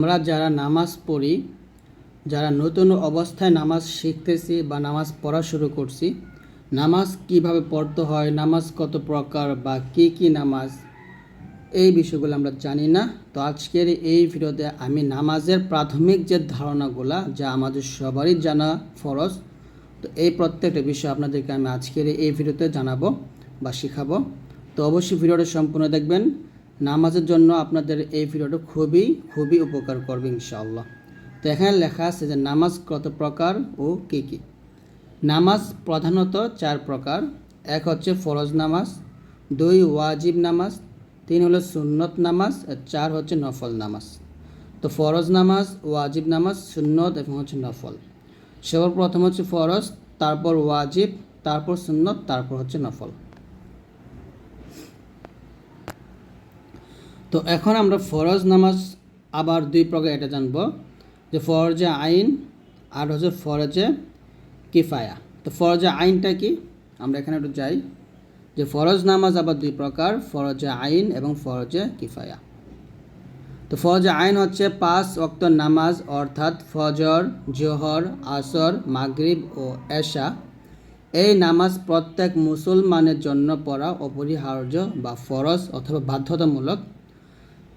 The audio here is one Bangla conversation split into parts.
আমরা যারা নামাজ পড়ি, যারা নতুন অবস্থায় নামাজ শিখতেছি বা নামাজ পড়া শুরু করছি, নামাজ কীভাবে পড়তে হয়, নামাজ কত প্রকার বা কি কি নামাজ, এই বিষয়গুলো আমরা জানি না। তো আজকের এই ভিডিওতে আমি নামাজের প্রাথমিক যে ধারণাগুলা, যা আমাদের সবারই জানা ফরজ, তো এই প্রত্যেকটা বিষয় আপনাদেরকে আমি আজকের এই ভিডিওতে জানাব বা শেখাবো। তো অবশ্যই ভিডিওটা সম্পূর্ণ দেখবেন। নামাজের জন্য আপনাদের এই ভিডিওটা খুবই খুবই উপকার করবে ইনশাআল্লাহ। তো এখানে লেখা আছে যে নামাজ কত প্রকার ও কী কী? নামাজ প্রধানত চার প্রকার। এক হচ্ছে ফরজ নামাজ, দুই ওয়াজিব নামাজ, তিন হলো সুন্নত নামাজ, আর চার হচ্ছে নফল নামাজ। তো ফরজ নামাজ, ওয়াজিব নামাজ, সুন্নত এবং হচ্ছে নফল। সবার প্রথম হচ্ছে ফরজ, তারপর ওয়াজিব, তারপর সুন্নত, তারপর হচ্ছে নফল। তো এখন আমরা ফরজ নামাজ আবার দুই প্রকার এটা জানব। যে ফরজে আইন আর হচ্ছে ফরজে কিফায়া। তো ফরজে আইনটা কি? আমরা এখানে একটু যাই। যে ফরজ নামাজ আবার দুই প্রকার, ফরজে আইন এবং ফরজে কিফায়া। তো ফরজে আইন হচ্ছে পাঁচ অক্ত নামাজ, অর্থাৎ ফজর, জোহর, আসর, মাগরিব ও এশা। এই নামাজ প্রত্যেক মুসলমানের জন্য পড়া অপরিহার্য বা ফরজ অথবা বাধ্যতামূলক।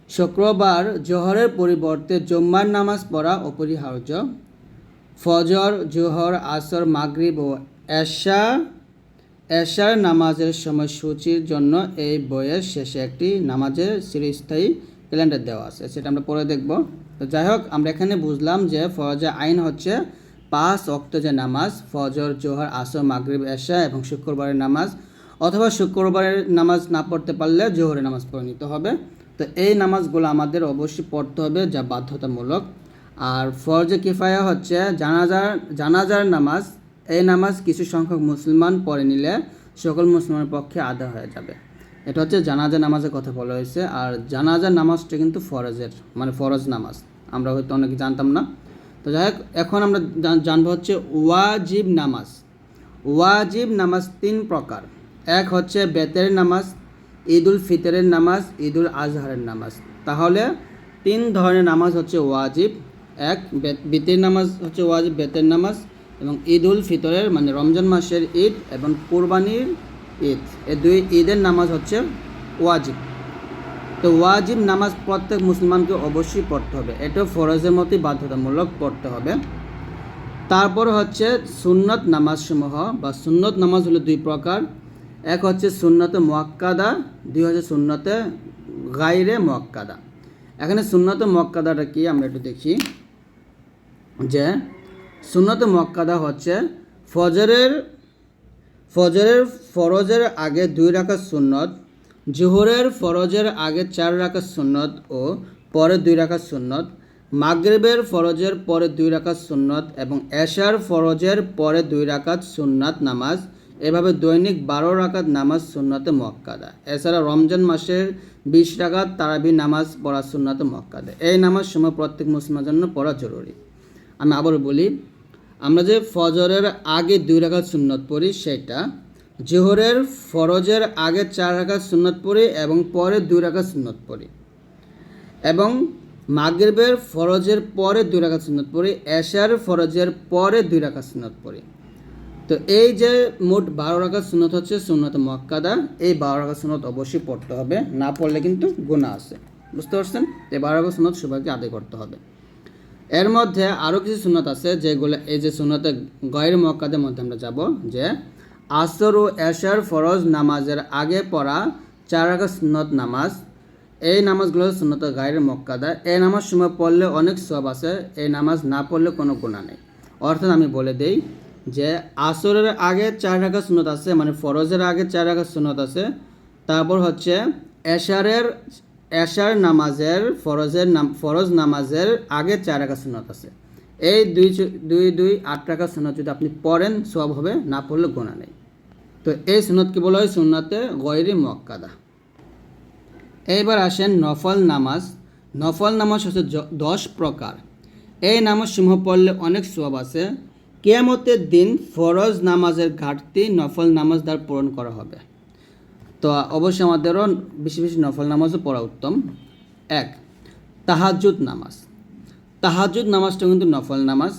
শুক্রবার জোহরের পরিবর্তে জুম্মার নামাজ পড়া অপরিহার্য। ফজর, জোহর, আসর, মাগরিব ও এশা, এশার নামাজের সময়সূচির জন্য এই বইয়ের শেষে একটি নামাজের চিরস্থায়ী ক্যালেন্ডার দেওয়া আছে, সেটা আমরা পরে দেখব। তো যাই হোক, আমরা এখানে বুঝলাম যে ফজর আইন হচ্ছে পাঁচ অক্ত যে নামাজ, ফজর, জোহর, আসর, মাগরিব, এশা এবং শুক্রবারের নামাজ। অথবা শুক্রবারের নামাজ না পড়তে পারলে জোহরের নামাজ পড়ে নিতে হবে। তো এই নামাজগুলো আমাদের অবশ্যই পড়তে হবে যা বাধ্যতামূলক। আর ফরজে কিফায়া হচ্ছে জানাজার জানাজার নামাজ, এই নামাজ কিছু সংখ্যক মুসলমান পড়ে নিলে সকল মুসলমানের পক্ষে আদা হয়ে যাবে। এটা হচ্ছে জানাজা নামাজের কথা বলা হয়েছে। আর জানাজার নামাজটা কিন্তু ফরজের মানে ফরজ নামাজ। আমরা হয়তো অনেকে জানতাম না। তো যাই হোক, এখন আমরা জানব হচ্ছে ওয়াজিব নামাজ। ওয়াজিব নামাজ তিন প্রকার। এক হচ্ছে বেতের নামাজ ঈদুল ফিতরের নামাজ, ঈদুল আজহারের নামাজ। তাহলে তিন ধরনের নামাজ হচ্ছে ওয়াজিব, এক বিতের নামাজ হচ্ছে ওয়াজিব, বেতের নামাজ, এবং ঈদুল ফিতরের মানে রমজান মাসের ঈদ এবং কোরবানির ঈদ। এই দুই ঈদের নামাজ হচ্ছে ওয়াজিব। তো ওয়াজিব নামাজ প্রত্যেক মুসলমানকে অবশ্যই পড়তে হবে। এটাও ফরজের মতোই বাধ্যতামূলক পড়তে হবে। তারপর হচ্ছে সুন্নত নামাজসমূহ, বা সুন্নত নামাজ হলো দুই প্রকার। এক হচ্ছে সুন্নতে মোয়াক্কাদা, দুই হচ্ছে সুন্নতে গাইরে মোয়াক্কাদা। এখানে সুন্নতে মোয়াক্কাদাটা কি আমরা একটু দেখি যে সুন্নতে মোয়াক্কাদা হচ্ছে ফজরের ফজরের ফরজের আগে দুই রাকাত সুন্নত, জোহরের ফরজের আগে চার রাকাত সুন্নত ও পরে দুই রাকাত সুন্নত, মাগরেবের ফরজের পরে দুই রাকাত সুন্নত এবং এশার ফরজের পরে দুই রাকাত সুন্নাত নামাজ এভাবে দৈনিক বারো রাকাত নামাজ সুন্নতে মক্কাদা এছাড়া রমজান মাসের বিশ রাকাত তারাবি নামাজ পড়া সুন্নতে মক্কাদা এই নামাজ সময় প্রত্যেক মুসলমানের জন্য পড়া জরুরি। আমি আবার বলি, আমরা যে ফজরের আগে দুই রাকাত সুন্নত পড়ি সেটা, জোহরের ফরজের আগে চার রাকাত সুন্নত পড়ি এবং পরে দুই রাকাত সুন্নত পড়ি। এবং মাগরিবের ফরজের পরে দুই রাকাত সুন্নত পড়ি, এশার ফরজের পরে দুই রাকাত সুন্নত পড়ি। তো এই যে মোট বারো রাকাত সুন্নত হচ্ছে সুন্নত মক্কাদা এই বারো রাকাত সুন্নত অবশ্যই পড়তে হবে, না পড়লে কিন্তু গুণা আছে। বুঝতে পারছেন? এই বারো রাকাত সুন্নত সবাইকে আদায় করতে হবে। এর মধ্যে আরও কিছু সুন্নত আছে যেগুলো, এই যে সুন্নতে গয়ের মক্কাদের মধ্যে আমরা যাব, যে আসর ও এশার ফরজ নামাজের আগে পড়া চার রাকাত সুন্নত নামাজ। এই নামাজগুলো সুন্নত গায়ের মক্কাদা এই নামাজ সময় পড়লে অনেক সব আছে, এই নামাজ না পড়লে কোনো গুণা নেই। অর্থাৎ আমি বলে দেই আসরের আগে চার রাকাত সুন্নত আছে মানে ফরজের আগে চার রাকাত সুন্নত আছে। তারপর হচ্ছে এশারের, এশার নামাজের, ফরজের নাম, ফরজ নামাজের আগে চার রাখা সুন্নত আছে। এই দুই দুই দুই, আট টাকা সুন্নত যদি আপনি পড়েন সব হবে, না পড়লে গোনা নেই। তো এই সুন্নতকে বলা হয়? সুন্নতে গয়রি মক্কাদা এইবার আসেন নফল নামাজ। নফল নামাজ হচ্ছে দশ প্রকার। এই নামাজ সমূহ পড়লে অনেক সব আছে। কেয়ামতের দিন ফরজ নামাজের ঘাটতি নফল নামাজ দ্বারা পূরণ করা হবে। তো অবশ্যই আমাদেরও বেশি বেশি নফল নামাজও পড়া উত্তম। এক, তাহাজ্জুদ নামাজ। তাহাজুদ নামাজটা কিন্তু নফল নামাজ।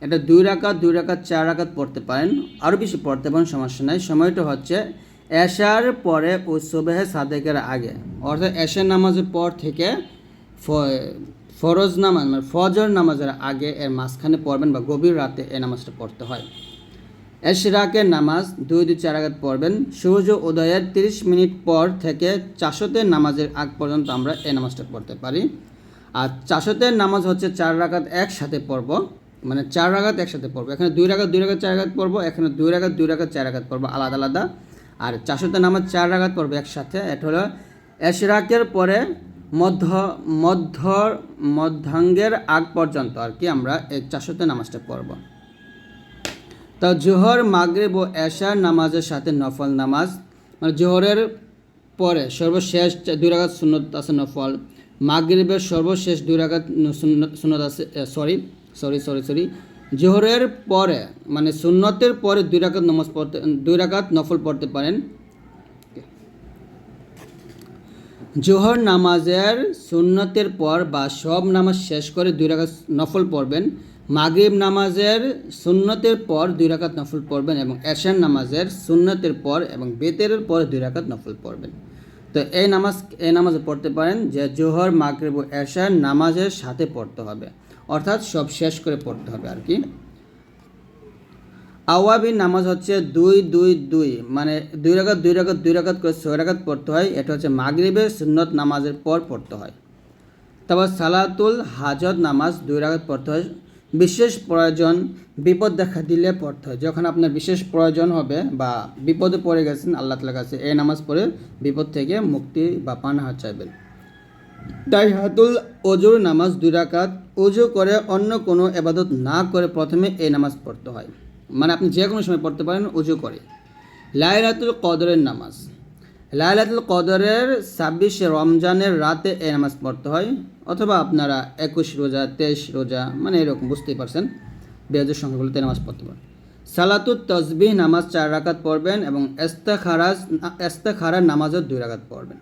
এটা দুই রাকাত দুই রাকাত, চার রাকাত পড়তে পারেন। আরও বেশি পড়তে পারেন, সমস্যা নাই। সময়টা হচ্ছে এশার পরে ও সোবেহে সাদেকের আগে। অর্থাৎ এশার নামাজের পর থেকে ফরজ নামাজ মানে ফজর নামাজের আগে এর মাঝখানে পড়বেন বা গভীর রাতে এই নামাজটা পড়তে হয়। এশরাকের নামাজ দুই দুই চার আঘাত পড়বেন। সূর্য উদয়ের তিরিশ মিনিট পর থেকে চাষতের নামাজের আগ পর্যন্ত আমরা এই নামাজটা পড়তে পারি। আর চাষতের নামাজ হচ্ছে চার রাকাত একসাথে পড়ব মানে চার রাগাত একসাথে পড়ব। এখানে দুই রাগাত দুই রাকাত, চার রাকাত পড়ব, এখানে দুই রাগাত দুই রাকাত, চার রাকাত পড়ব, আলাদা আলাদা। আর চাষতের নামাজ চার রাগাত পড়ব একসাথে, এটা হলো এশরাকের পরে মধ্য মধ্য, মধ্যাঙ্গের আগ পর্যন্ত আর কি আমরা এই চাষতের নামাজটা পড়ব। তা জোহর, মাগরিব ও এশার নামাজের সাথে নফল নামাজ মানে জোহরের পরে সর্বশেষ দুই রাকাত সুন্নত আছে নফল, মাগরিবের সর্বশেষ দুই সুন্নত- সুন্নত আছে সরি সরি সরি সরি জোহরের পরে মানে সুন্নতের পরে দুই রাকাত নামাজ পড়তে, দুই রাকাত নফল পড়তে পারেন। জোহর নামাজের সুন্নতের পর বা সব নামাজ শেষ করে দুই রাকাত নফল পড়বেন, মাগরিব নামাজের সুন্নতের পর দুই রাকাত নফল পড়বেন এবং এশার নামাজের সুন্নতের পর এবং বেতেরের পর দুই রাকাত নফল পড়বেন। তো এই নামাজ, এই নামাজে পড়তে পারেন যে জোহর, মাগরিব ও এশার নামাজের সাথে পড়তে হবে। অর্থাৎ সব শেষ করে পড়তে হবে আর কি। আওয়াবি নামাজ হচ্ছে দুই দুই দুই। মানে দুই রাকাত দুই রাকাত দুই রাকাত করে ছয় রাকাত পড়তে হয়। এটা হচ্ছে মাগরিবের সুন্নত নামাজের পর পড়তে হয়। তারপর সালাতুল হাজত নামাজ দুই রাকাত পড়তে হয়। বিশেষ প্রয়োজন বিপদ দেখা দিলে পড়তে হয়। যখন আপনার বিশেষ প্রয়োজন হবে বা বিপদে পড়ে গেছেন, আল্লাহ তালার কাছে এই নামাজ পড়ে বিপদ থেকে মুক্তি বা পানাহা চাইবেন। তাই হাতুল অজুর নামাজ দুই রাকাত অজু করে অন্য কোনো এবাদত না করে প্রথমে এই নামাজ পড়তে হয়। মানে আপনি যে কোনো সময় পড়তে পারেন, উজু করে। লাইলাতুল কদরের নামাজ। লাইলাতুল কদরের ছাব্বিশে রমজানের রাতে এই নামাজ পড়তে হয়, অথবা আপনারা একুশ রোজা, তেইশ রোজা মানে এরকম, বুঝতেই পারছেন? বেজের সংখ্যাগুলোতে নামাজ পড়তে পারেন। সালাতুত তসবিহ নামাজ চার রাকাত পড়বেন এবং এস্তেখারাজ এস্তেখারার নামাজও দুই রাকাত পড়বেন।